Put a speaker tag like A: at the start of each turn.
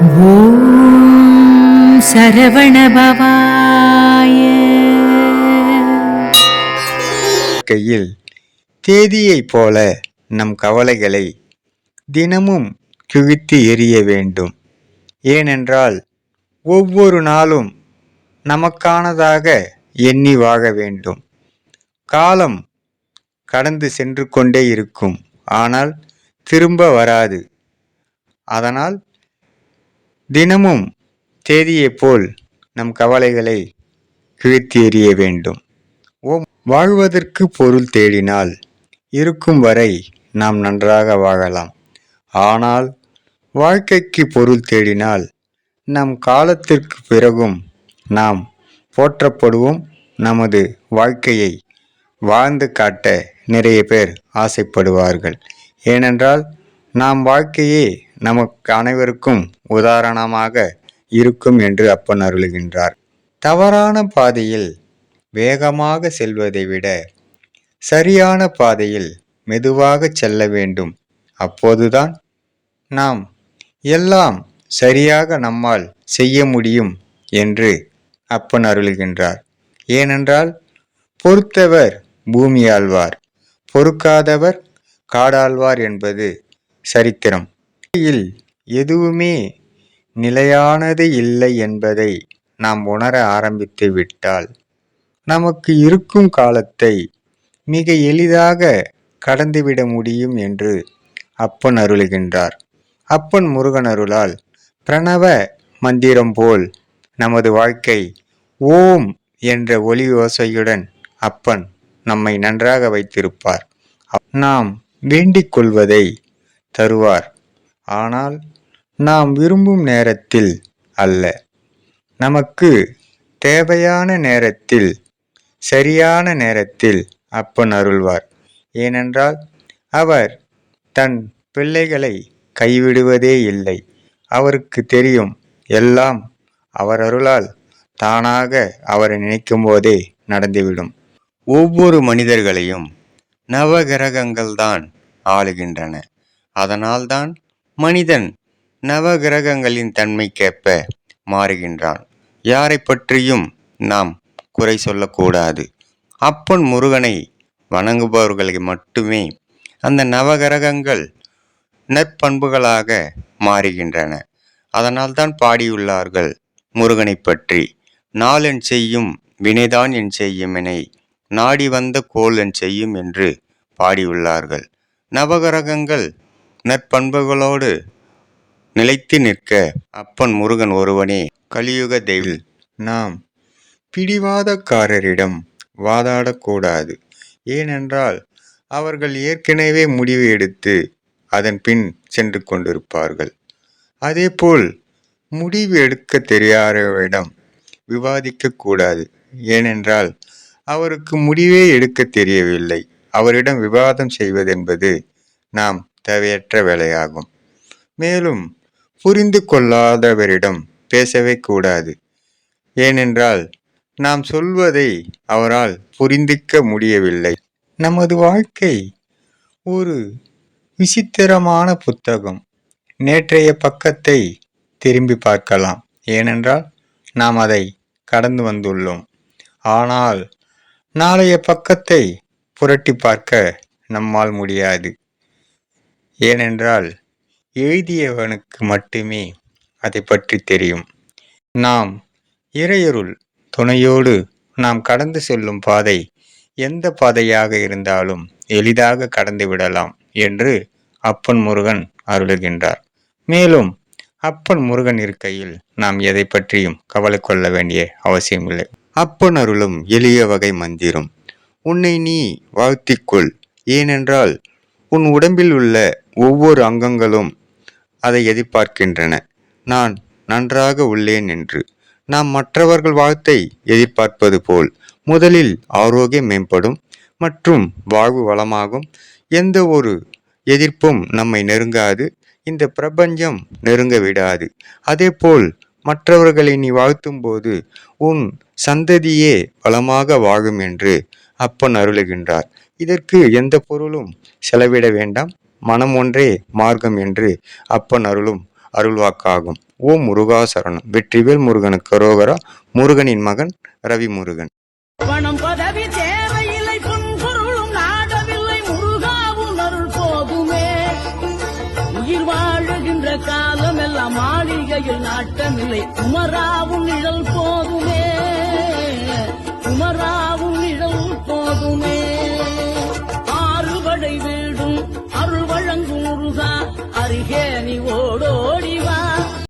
A: சரவணபவாய
B: கையில் தேதியைப் போல நம் கவலைகளை தினமும் கிழித்து எறிய வேண்டும். ஏனென்றால் ஒவ்வொரு நாளும் நமக்கானதாக எண்ணி வாழ வேண்டும். காலம் கடந்து சென்று கொண்டே இருக்கும். ஆனால் திரும்ப வராது. அதனால் தினமும் தேதியைப் போல் நம் கவலைகளை கிழித்து எறிய வேண்டும். ஓம். வாழ்வதற்கு பொருள் தேடினால் இருக்கும் வரை நாம் நன்றாக வாழலாம். ஆனால் வாழ்க்கைக்கு பொருள் தேடினால் நம் காலத்திற்கு பிறகும் நாம் போற்றப்படுவோம். நமது வாழ்க்கையை வாழ்ந்து காட்ட நிறைய பேர் ஆசைப்படுவார்கள். ஏனென்றால் நாம் வாழ்க்கையே நமக்கு அனைவருக்கும் உதாரணமாக இருக்கும் என்று அப்பன் அருளுகின்றார். தவறான பாதையில் வேகமாக செல்வதை விட சரியான பாதையில் மெதுவாக செல்ல வேண்டும். அப்போதுதான் நாம் எல்லாம் சரியாக நம்மால் செய்ய முடியும் என்று அப்பன் அருளுகின்றார். ஏனென்றால் பொறுத்தவர் பூமியாழ்வார் பொறுக்காதவர் காடாழ்வார் என்பது சரித்திரம். வாழ்க்கையில் எதுவுமே நிலையானது இல்லை என்பதை நாம் உணர ஆரம்பித்து விட்டால் நமக்கு இருக்கும் காலத்தை மிக எளிதாக கடந்துவிட முடியும் என்று அப்பன் அருளுகின்றார். அப்பன் முருகன் அருளால் பிரணவ மந்திரம் போல் நமது வாழ்க்கை ஓம் என்ற ஒலி ஓசையுடன் அப்பன் நம்மை நன்றாக வைத்திருப்பார். நாம் வேண்டிக் கொள்வதை தருவார். ஆனால் நாம் விரும்பும் நேரத்தில் அல்ல. நமக்கு தேவையான நேரத்தில் சரியான நேரத்தில் அப்பன் அருள்வார். ஏனென்றால் அவர் தன் பிள்ளைகளை கைவிடுவதே இல்லை. அவருக்கு தெரியும் எல்லாம் அவர் அருளால் தானாக அவரை நினைக்கும் போதே நடந்துவிடும். ஒவ்வொரு மனிதர்களையும் நவகிரகங்கள்தான் ஆளுகின்றன. அதனால்தான் மனிதன் நவகிரகங்களின் தன்மைக்கேற்ப மாறுகின்றான். யாரை பற்றியும் நாம் குறை சொல்லக்கூடாது. அப்பன் முருகனை வணங்குபவர்களை மட்டுமே அந்த நவகிரகங்கள் நற்பண்புகளாக மாறுகின்றன. அதனால்தான் பாடியுள்ளார்கள் முருகனை பற்றி நாளென் செய்யும் வினைதான் என் செய்யும் நாடி வந்த கோல் என் செய்யும் என்று பாடியுள்ளார்கள். நவகிரகங்கள் நற்பண்புகளோடு நிலைத்து நிற்க அப்பன் முருகன் ஒருவனே கலியுக தெய்வில் நாம் பிடிவாதக்காரரிடம் வாதாடக்கூடாது ஏனென்றால் அவர்கள் ஏற்கனவே முடிவு எடுத்து அதன் பின் சென்று கொண்டிருப்பார்கள். அதேபோல் முடிவு எடுக்க தெரியாதவரிடம் விவாதிக்கக்கூடாது ஏனென்றால் அவருக்கு முடிவே எடுக்க தெரியவில்லை. அவரிடம் விவாதம் செய்வதென்பது நாம் தேவையற்ற வேலையாகும். மேலும் புரிந்து கொள்ளாதவரிடம் பேசவே கூடாது. ஏனென்றால் நாம் சொல்வதை அவரால் புரிந்திக்க முடியவில்லை. நமது வாழ்க்கை ஒரு விசித்திரமான புத்தகம். நேற்றைய பக்கத்தை திரும்பி பார்க்கலாம். ஏனென்றால் நாம் அதை கடந்து வந்துள்ளோம். ஆனால் நாளைய பக்கத்தை புரட்டி பார்க்க நம்மால் முடியாது. ஏனென்றால் எழுதியவனுக்கு மட்டுமே அதை பற்றி தெரியும். நாம் இறையருள் துணையோடு நாம் கடந்து செல்லும் பாதை எந்த பாதையாக இருந்தாலும் எளிதாக கடந்து விடலாம் என்று அப்பன் முருகன் அருளுகின்றார். மேலும் அப்பன் முருகன் இருக்கையில் நாம் எதை பற்றியும் கவலை கொள்ள வேண்டிய அவசியமில்லை அப்பன் அருளும் எளிய வகை மந்திரம். உன்னை நீ வாழ்த்திக்கொள் ஏனென்றால் உன் உடம்பில் உள்ள ஒவ்வொரு அங்கங்களும் அதை எதிர்பார்க்கின்றன. நான் நன்றாக உள்ளேன் என்று. நாம் மற்றவர்கள் வாழ்த்தை எதிர்பார்ப்பது போல் முதலில் ஆரோக்கியம் மேம்படும் மற்றும் வாழ்வு வளமாகும். எந்த ஒரு எதிர்ப்பும் நம்மை நெருங்காது இந்த பிரபஞ்சம் நெருங்க விடாது. அதேபோல் மற்றவர்களை நீ வாழ்த்தும் போது உன் சந்ததியே வளமாக வாழும் என்று அப்பன் அருளுகின்றார். இதற்கு எந்த பொருளும் செலவிட வேண்டாம். மனம் ஒன்றே மார்க்கம் என்று அப்பன் அருளும் அருள்வாக்காகும். ஓ முருகா சரணம். வெற்றிவேல் முருகனுக்கு ரோகரா முருகனின் மகன் ரவி முருகன்
A: பணம் பதவி தேவையில்லை பொன்பொருளும் நாடவில்லை முருகாவும் அருள் போதுமே. உயிர் வாழுகின்ற காலம் மாளிகையில் நாட்டமில்லை குமராவும் நிழல் போதுமே. அருகே நீ ஓடோ